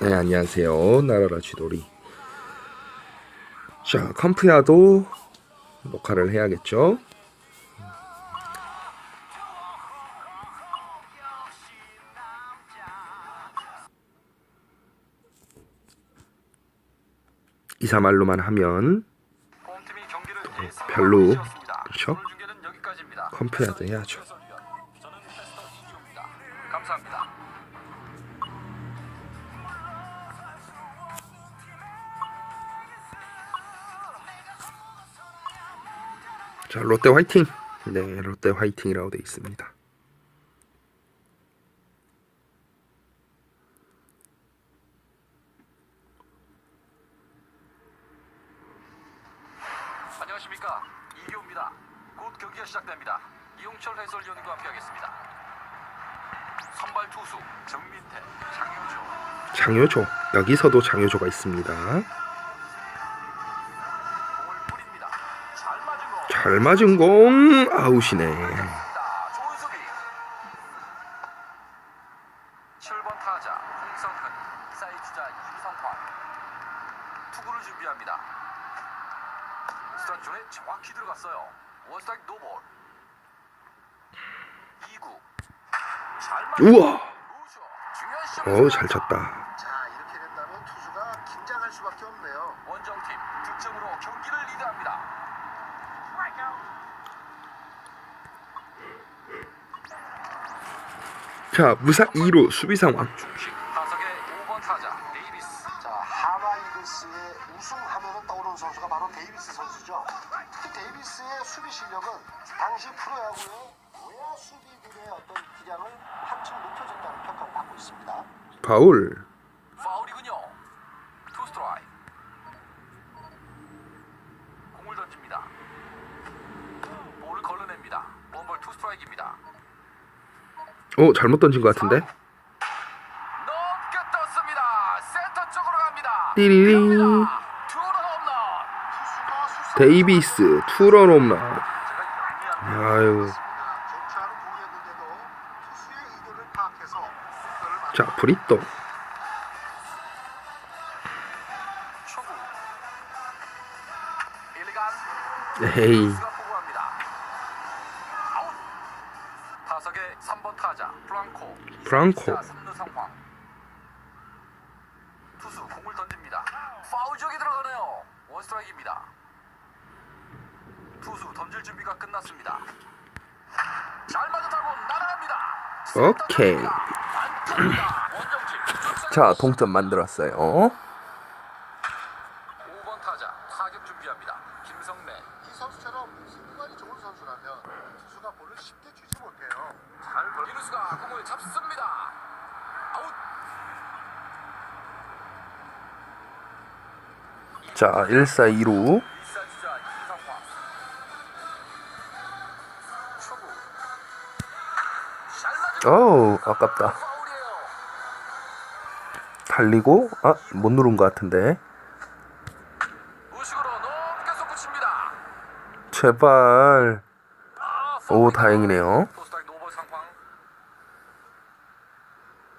네, 안녕하세요. 나라라 쥐돌이. 자, 컴프야도 녹화를 해야겠죠? 이사말로만 하면 별로. 그렇죠? 컴프야도 해야죠. 자, 롯데 화이팅! 네, 롯데 화이팅이라고 되어 있습니다. 안녕하십니까 이기호입니다. 곧 경기가 시작됩니다. 이용철 해설위원과 함께하겠습니다. 선발 투수 정민태, 장효조, 장효조. 여기서도 장효조가 있습니다. 잘 맞은 공 아웃이네. 다 좋은 수비. 7번 타자 홍성근 사이 주자 이성환 투구를 준비합니다. 스트라이크 존에 정확히 들어갔어요. 원스트라이크 노볼 2구 잘맞 우와! 어우, 잘 쳤다. 자 이렇게 된다면 투수가 긴장할 수밖에 없네요. 원정팀 득점으로 경기를 리드합니다. 자, 무사 2루 수비 상황. 중심 타석의 5번 타자 데이비스 자 하나 이글스의 우승하면은 떠오르는 선수가 바로 데이비스 선수죠. 특히 데이비스의 수비 실력은 당시 프로야구의 외야 수비들의 어떤 기량을 한층 높여줬다는 평가를 받고 있습니다. 파울. 파울이군요. 투 스트라이크. 공을 던집니다. 볼을 걸러냅니다. 원볼 투 스트라이크입니다. 어, 잘못 던진 것 같은데? 수사 데이비스 투런 홈런. 아유. 쟁취하는 공이 3번 타자 프랑코. 프랑코. 자, 3루 상황. 투수 공을 던집니다. 파울 쪽에 들어가네요. 원스트라이크입니다. 투수 던질 준비가 끝났습니다. 잘 맞은 타고 날아갑니다. 오케이. 안타입니다. 자, 동점 만들었어요. 5번 타자 타격 준비합니다. 김성래 이 선수처럼 승관이 좋은 선수라면 투수가 볼을 쉽게 주지 못해요. 잘 걸. 이루수가 공을 잡습니다. 아웃. 자, 1사 2루. 일사 주자 이상화. 초구. 잘 맞은 어우, 아깝다. 달리고 아, 못 누른 것 같은데. 제발. 아, 오. 다행이네요. 포스트라이크 노볼 상황.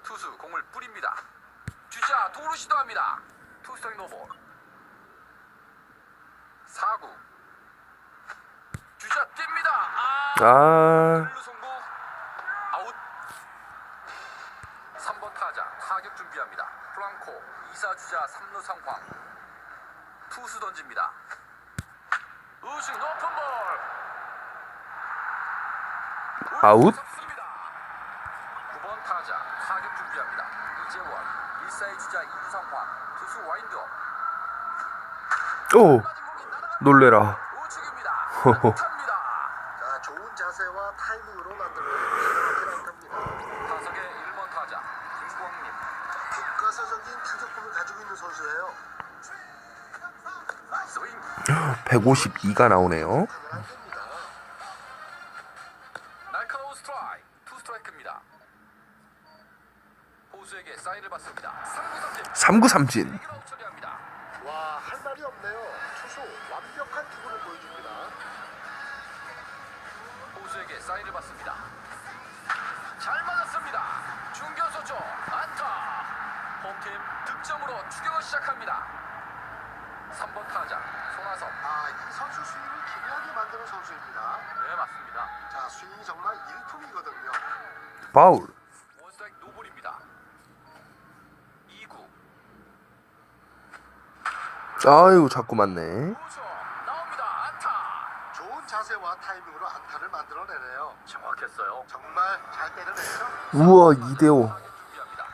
투수 공을 뿌립니다. 주자 도루 시도합니다. 투스트라이크 노볼. 4구. 주자 뜁니다. 아. 아, 일루 송구. 아웃. 3번 타자 타격 준비합니다. 플랑코 2사 주자 3루 상황. 투수 던집니다. 우식 높은 볼. 아웃. 잡습니다. 9번 타자 타격 준비합니다. 이재원 1사의 주자 2루 상황. 투수 와인드업. 오. 놀래라. 152가 나오네요. 삼구 삼진. 시작합니다. 3번 타자. 손아섭. 아, 이 선수 스윙을 기묘하게 만드는 선수입니다. 네 맞습니다. 자, 스윙이 정말 일품이거든요. 파울. 원스트라이크 노블입니다. 2구 아유 자꾸 맞네. 나옵니다. 안타. 좋은 자세와 타이밍으로 안타를 만들어내네요. 정확했어요. 정말 잘 때려냈죠? 우와 2대5. 준비합니다.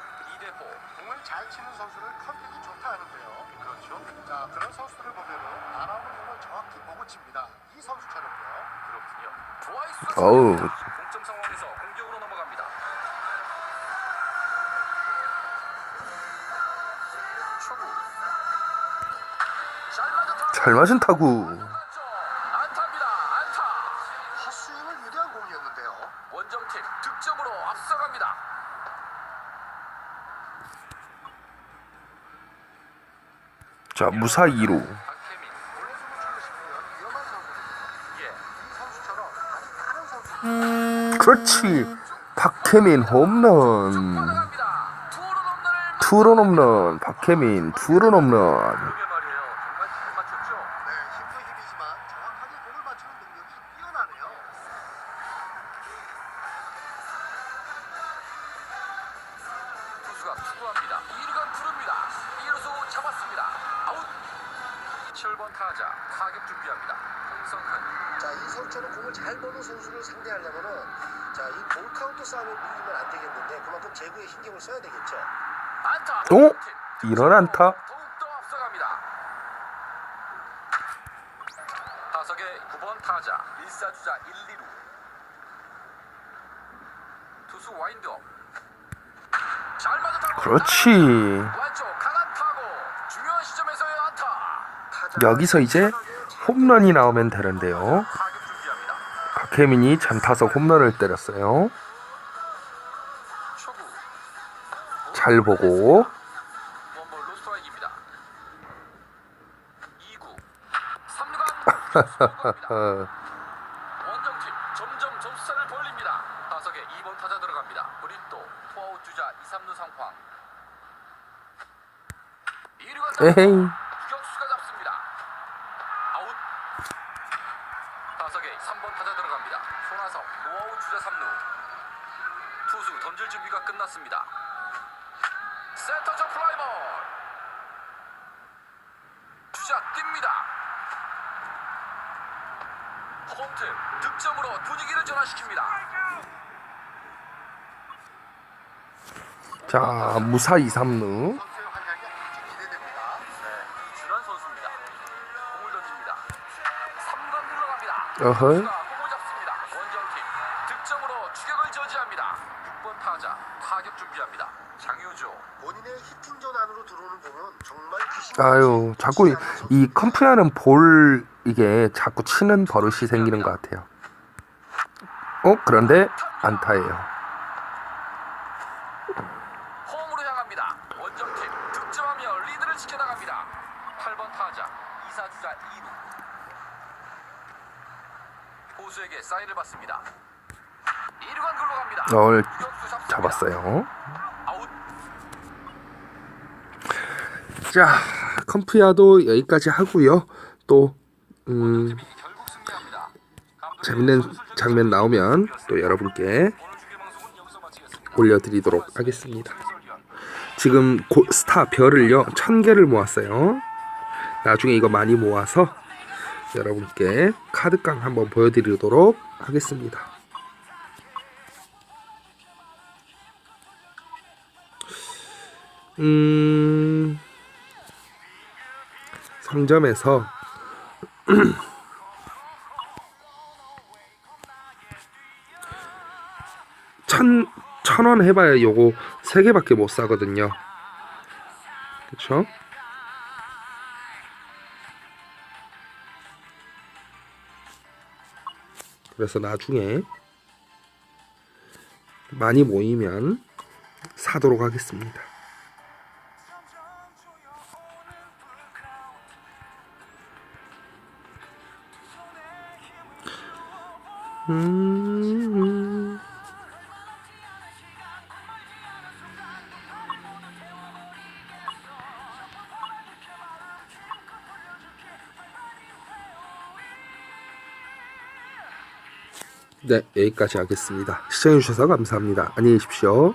2대4 공을 잘 치는 선수를 컨택이 좋다 하는데요. 그렇죠. 자, 그런 날아오는 공을 칩니다. 이 선수처럼요. 그렇군요. 좋아이수가 어우. 동점 상황에서 공격으로 넘어갑니다. 초구. 잘 맞은 타구. 잘 맞은 타구. 맞죠? 안타입니다. 안타. 헛스윙을 유리한 공이었는데요. 원정팀 득점으로 앞서갑니다. 자 무사 2루. 그렇지. 박혜민 홈런. 투런 홈런. 박혜민 투런 홈런. 그러게 말이에요. 정말 잘 맞췄죠? 네, 힘도 힘이지만 정확하게 공을 맞추는 능력이 뛰어나네요. 투수가 투구합니다. 2루간 부릅니다. 2루수 잡았습니다. 아웃. 7번 타자 타격 준비합니다. 자, 이 선수처럼 공을 잘 보는 선수를 상대하려면은 자, 이볼 카운트 싸움에 밀리면 안 되겠는데 그만큼 제구에 신경을 써야 되겠죠. 안타. 어? 이런 안타? 더욱더 앞서갑니다. 타석의 9번 타자 1사주자 1, 2루 투수 와인드업 잘 타구 그렇지. 왼쪽 강한 타구 중요한 시점에서의 안타 타자 여기서 이제 홈런이 나오면 되는데요. 박혜민이 잔타석 홈런을 때렸어요. 잘 보고. 원볼 로스트라이크입니다 2구 3루간 어, 원정팀 점점 점수차를 벌립니다. 타석에 2번 타자 들어갑니다. 브리또 투아웃 주자 2, 3루 상황. 2루가 에헤이. 유격수가 잡습니다. 아웃. 타석에 3번 타자 들어갑니다. 손아섭 노아웃 주자 3루. 투수 던질 준비가 끝났습니다. 센터 쪽 플라이볼. 주자 뜁니다. 홈팀 득점으로 분위기를 전환시킵니다. 자 무사 2, 3루. 어허. 투수가 공을 잡습니다. 원정팀 득점으로 추격을 저지합니다. 6번 타자 타격 준비합니다. 장효조 본인의 히팅존 안으로 들어오는 공은 정말 귀신 아유 자꾸 이- 이 컴프야는 볼 이게 자꾸 치는 버릇이 생기는 것 같아요. 어 그런데 안타예요. 홈으로 향합니다. 원정팀 득점하며 리드를 지켜나갑니다. 8번 타자 이사주자 2루 포수에게 사인을 받습니다. 2루간 글로 갑니다. 널 유격수 잡습니다. 잡았어요. 아웃. 자 컴프야도 여기까지 하고요. 또 음, 팀이 결국 승리합니다. 감독의 재밌는 선수 장면 나오면 또 여러분께 오늘 중계 방송은 여기서 마치겠습니다. 올려드리도록 하겠습니다. 해설위원 지금 고, 스타 별을요 천 개를 모았어요. 나중에 이거 많이 모아서 여러분께 카드깡 한번 보여드리도록 하겠습니다. 음 상점에서 천, 천 원 해봐야 요거 세 개밖에 못 사거든요. 그쵸? 그래서 나중에 많이 모이면 사도록 하겠습니다. 음. 네, 여기까지 하겠습니다. 시청해주셔서 감사합니다. 안녕히 계십시오.